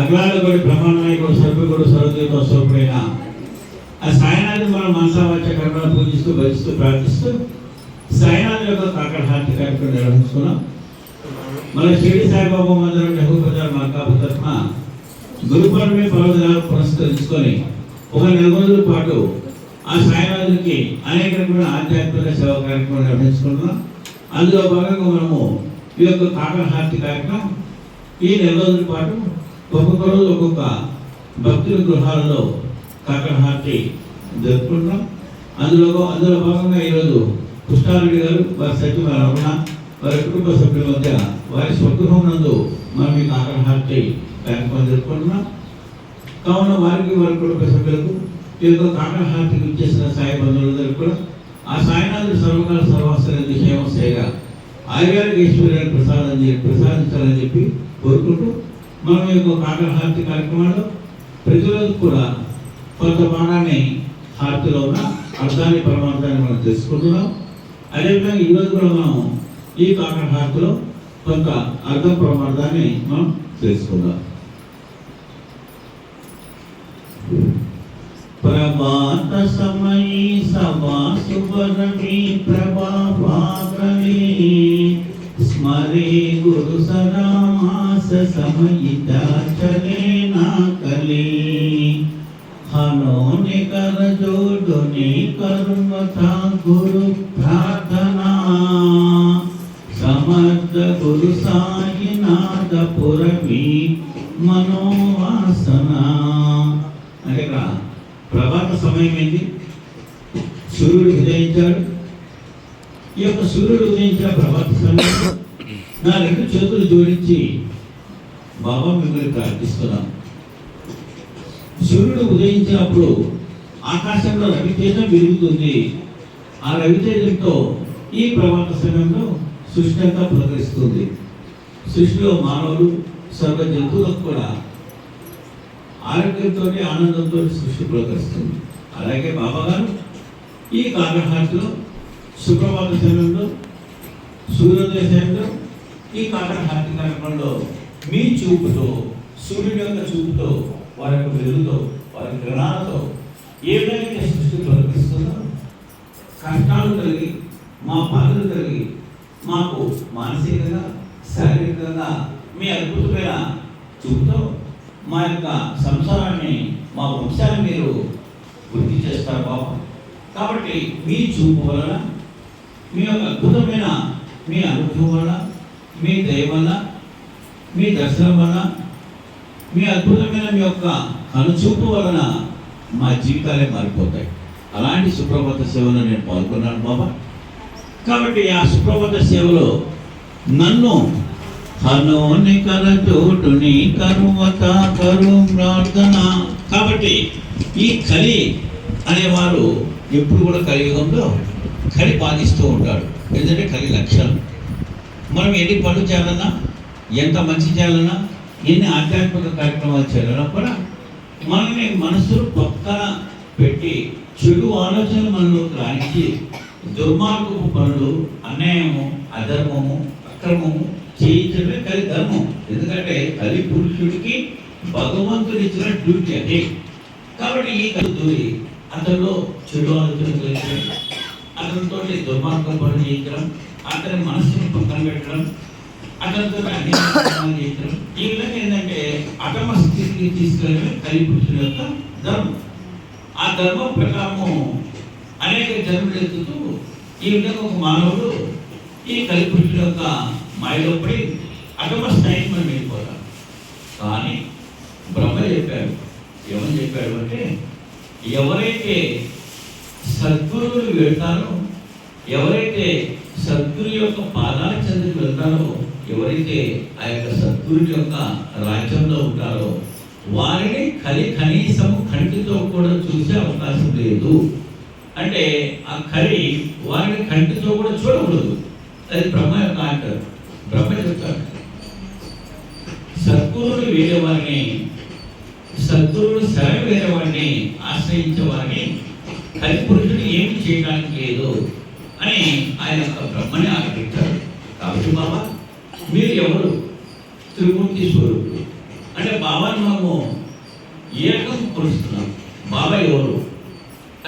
అగ్లాలగొడి బ్రహ్మాండనాయకుడు సర్పకుడు సర్వదేవత స్వరూపుడైన ఆ సాయినాథ్ మనం మనసావాచ కర్మ పూజిస్తూ భజిస్తూ ప్రార్థిస్తూ సాయినాథ్ యొక్క కాకరహారతి కార్యక్రమం నిర్వహించుకున్నాం. మన షిరిడి సాయిబాబా మందిరం నెహ్రూ బజార్ మార్కాపు తరఫున గురుపౌర్ణమి పర్వదినాలు పురస్కరించుకొని ఒక నెల రోజుల పాటు ఆ సాయనాథుడికి అనేక రకమైన ఆధ్యాత్మిక సేవా కార్యక్రమం నిర్వహించుకుంటున్నాం. అందులో భాగంగా మనము ఈ యొక్క కాకరహారతి కార్యక్రమం ఈ నెల రోజుల పాటు ఒక్కొక్క రోజు ఒక్కొక్క భక్తుల గృహాలలో కాకరహారతి జరుపుకుంటున్నాం అందులో అందులో భాగంగా ఈరోజు కృష్ణారెడ్డి గారు వారి సచివ రమణ వారి కుటుంబ సభ్యుల మధ్య వారి స్వగృహం నందు మనం ఈ కాకరహారతి కార్యక్రమం జరుపుకుంటున్నాం. కావున వారికి వారి కుటుంబ సభ్యులకు ఏదో యొక్క కాకరహారతికి ఇచ్చేసిన సాయి బంధువులందరూ కూడా ఆ సాయినాథుడు సర్వకాల సర్వాసరి క్షేమస్థాయిగా ఆయుర్వేదిక ఈశ్వర్యాన్ని ప్రసాదం ప్రసాదించాలని చెప్పి కోరుకుంటూ మనం యొక్క కాకరహారతి కార్యక్రమాలు ప్రతిరోజు కూడా కొంత భాగాన్ని హారతిలో ఉన్న అర్థాన్ని పరమార్థాన్ని మనం తెలుసుకుంటున్నాం. అదేవిధంగా ఈరోజు కూడా మనం ఈ కాకరహారతిలో కొంత అర్థ పరమార్థాన్ని మనం తెలుసుకుందాం. ప్రభాత సమయీ సభా ప్రభా ప్రభాపాకలి స్మరే గురు సదా సమయిదా చలే నా కలి హనోని కర జోడుని కర్మత గురు ప్రార్థనా సమర్థ గురు సాయినాథ పురమి మనోవాసన అంటే ఇక్కడ ప్రభాత సమయం ఏంది సూర్యుడు ఉదయించాడు. ఈ యొక్క సూర్యుడు ఉదయించిన ప్రభాత సమయం నా రెండు చేతులు జోడించి బాబా మిమ్మల్ని ప్రార్థిస్తున్నాను. సూర్యుడు ఉదయించినప్పుడు ఆకాశంలో రవితేజం వెలుగుతుంది. ఆ రవితేజంతో ఈ ప్రవాహ సమయంలో సృష్టి అంతా పులకరిస్తుంది సృష్టిలో మానవులు సర్వ జంతువులకు కూడా ఆరోగ్యంతో ఆనందంతో సృష్టి పులకరిస్తుంది అలాగే బాబా గారు ఈ కాకరహారతిలో సుప్రభాత సమయంలో సూర్యోదయ సమయంలో ఈ కాకరహారతి కార్యక్రమంలో మీ చూపుతో సూర్యుడి యొక్క చూపుతో వారి యొక్క వెలుగుతో వారి కిరణాలతో ఏ విధంగా సృష్టి పులకరిస్తుందో కష్టాలు కలిగి మా బాధలు కలిగి మాకు మానసికంగా శారీరకంగా మీ అద్భుతమైన చూపుతో మా యొక్క సంసారాన్ని మా వంశాన్ని మీరు వృద్ధి చేస్తారు బాబు కాబట్టి మీ చూపు వలన మీ యొక్క అద్భుతమైన మీ అనుభవం వలన మీ దయ వలన మీ దర్శనం వలన మీ అద్భుతమైన మీ యొక్క కనుచూపు వలన మా జీవితాలే మారిపోతాయి. అలాంటి సుప్రభాత సేవలో నేను పాల్గొన్నాను బాబా. కాబట్టి ఆ సుప్రభాత సేవలో నన్ను హనోని కరచోటుని కరువత కరు ప్రార్థన. కాబట్టి ఈ కలి అనేవారు ఎప్పుడు కూడా కలియుగంలో కలి బాధిస్తూ ఉంటాడు ఎందుకంటే కలి లక్షణం. మనం ఎన్ని పనులు చేయాలన్నా ఎంత మంచి చేయాలన్నా ఎన్ని ఆధ్యాత్మిక కార్యక్రమాలు చేయాలన్నా కూడా మనల్ని మనసును పక్కన పెట్టి చెడు ఆలోచనలు మనలోకి రాయించి దుర్మార్గపు పనులు అన్యాయము అధర్మము అక్రమము చేయించడమే కలి ధర్మం. ఎందుకంటే కలి పురుషుడికి భగవంతుడు ఇచ్చిన డ్యూటీ అదే. కాబట్టి ఈ కలి దూరి అతనిలో చెడు ఆలోచన కలిగించడం అతనితో దుర్మార్గం పనులు చేయించడం అతని మనసును పక్కన పెట్టడం అతనితో అన్ని ఈ విధంగా ఏంటంటే అటమ స్థితికి తీసుకెళ్ళడమే కలిపురుషుల యొక్క ధర్మం ఆ ధర్మం ప్రకారము అనేక జన్మలు ఎత్తుతూ ఈ విధంగా ఒక మానవుడు ఈ కలిపురుషుల యొక్క మాయలో పడి అటమ స్థాయికి మనం వెళ్ళిపోతాం కానీ బ్రహ్మ చెప్పాడు ఏమని చెప్పాడు అంటే ఎవరైతే సద్గురువులు వెళ్తారో ఎవరైతే సద్గురు యొక్క పాదాల చెందికి వెళ్తారో ఎవరైతే ఆ యొక్క సద్గురు యొక్క రాజ్యంలో ఉంటారో వారిని కలి కనీసము కంటితో కూడా చూసే అవకాశం లేదు. అంటే ఆ కలి వారిని కంటితో కూడా చూడకూడదు. అది బ్రహ్మ యొక్క అంటారు. బ్రహ్మ చెప్తాడు సద్గురుడు వేరే వారిని సద్గురువులు శరణ వేరే వారిని ఆశ్రయించే వారిని కలిపురుషుడు ఏమి చేయడానికి లేదు అని ఆయన యొక్క బ్రహ్మని ఆలోచించారు కాబట్టి బాబా మీరు ఎవరు? త్రిమూర్తి స్వరూపుడు అంటే బాబాని మనము ఏకం కొలుస్తున్నాం? బాబా ఎవరు?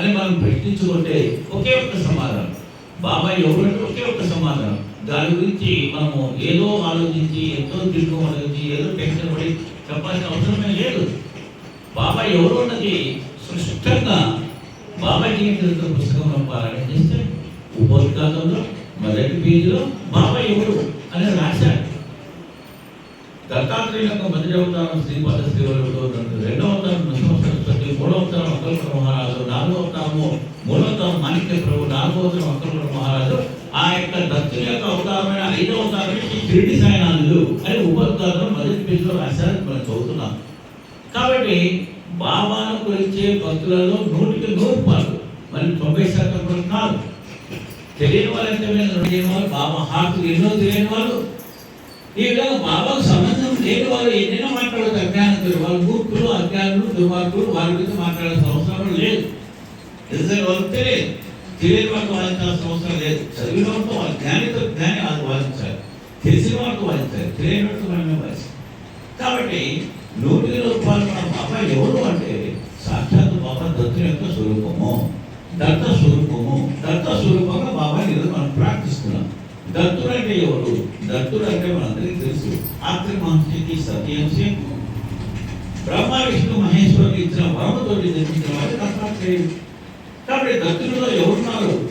అని మనం ప్రశ్నించుకుంటే ఒకే ఒక్క సమాధానం. బాబా ఎవరు అంటే ఒకే ఒక్క సమాధానం. దాని గురించి మనము ఏదో ఆలోచించి ఎంతో తిరుగు ఆలోచించి ఏదో టెన్షన్ పడి చెప్పాల్సిన అవసరమే లేదు. బాబా ఎవరు అన్నది స్పష్టంగా బాబా జీవితంతో పుస్తకం పంపాలని చేస్తే ఉపోద్ఘాతంలో మొదటి పేజీలో బాబా ఎవరు? అని రాశాడు. దత్తాత్రేయ యొక్క మొదటి అవతారం శ్రీపాద శ్రీవరుడు రెండవ అవతారం నృసింహ సరస్వతి మూడవ అవతారం అక్కలపుర మహారాజు నాలుగవ అవతారము మూడవ అవతారం మాణిక్య ప్రభు నాలుగవ అవతారం అక్కలపుర మహారాజు. ఆ యొక్క దత్తుని యొక్క అవతారమైన ఐదవ అవతారమే శ్రీ షిరిడి సాయనాథుడు అని ఉపవతారం మొదటి పేజీలో రాశారని మనం చదువుతున్నాం. కాబట్టి బాబాను కొలిచే భక్తులలో నూటికి నూరు పాలు మరి తొంభై శాతం కూడా కాదు. తెలియని వాళ్ళంటే మీద తెలియని వాళ్ళు బాబా హార్ట్ ఎన్నో తెలియని వాళ్ళు. ఈ విధంగా బాబాకు సంబంధం లేని వాళ్ళు ఎన్నెన్నో మాట్లాడదు అజ్ఞానంతో వాళ్ళు మూర్ఖులు అజ్ఞానులు దుర్మార్గులు వారి గురించి మాట్లాడాల్సిన అవసరం లేదు. ఎందుకంటే వాళ్ళకి తెలియదు. తెలియని వాళ్ళకి వాదించాల్సిన అవసరం లేదు. చదివిన వాళ్ళతో వాళ్ళ జ్ఞానితో జ్ఞాని వాళ్ళు వాదించాలి. తెలిసిన వాళ్ళకు వాదించాలి. తెలియని వాళ్ళతో మనమే వాదించాలి. కాబట్టి నూటి రూపాయలు మన బాబా ఎవరు అంటే సాక్షాత్ బాబా దత్తుని యొక్క స్వరూపము. దత్త స్వరూపము దత్త స్వరూపంగా బాబా ఈరోజు మనం ప్రార్థిస్తున్నాం. దత్తుడు అంటే ఎవరు? దత్తుడు అంటే మనందరికీ తెలుసు. ఆత్రి మహర్షికి సత్యాంశం బ్రహ్మ విష్ణు మహేశ్వరుడు ఇచ్చిన వరముతోటి నిర్మించిన వాడు దత్తాత్రేయుడు. కాబట్టి దత్తుడిలో ఎవరున్నారు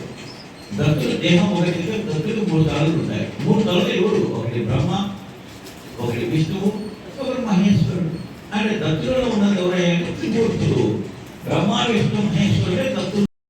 దత్తుడు దేహం ఒకటి దత్తుడు మూడు తలలు ఉంటాయి. మూడు తలలు ఎవరు? ఒకటి బ్రహ్మ ఒకటి విష్ణువు ఒకటి మహేశ్వరుడు. అంటే దత్తులలో ఉన్నది ఎవరైనా త్రిమూర్తులు. బ్రహ్మ విష్ణు మహేశ్వరుడే దత్తుడు.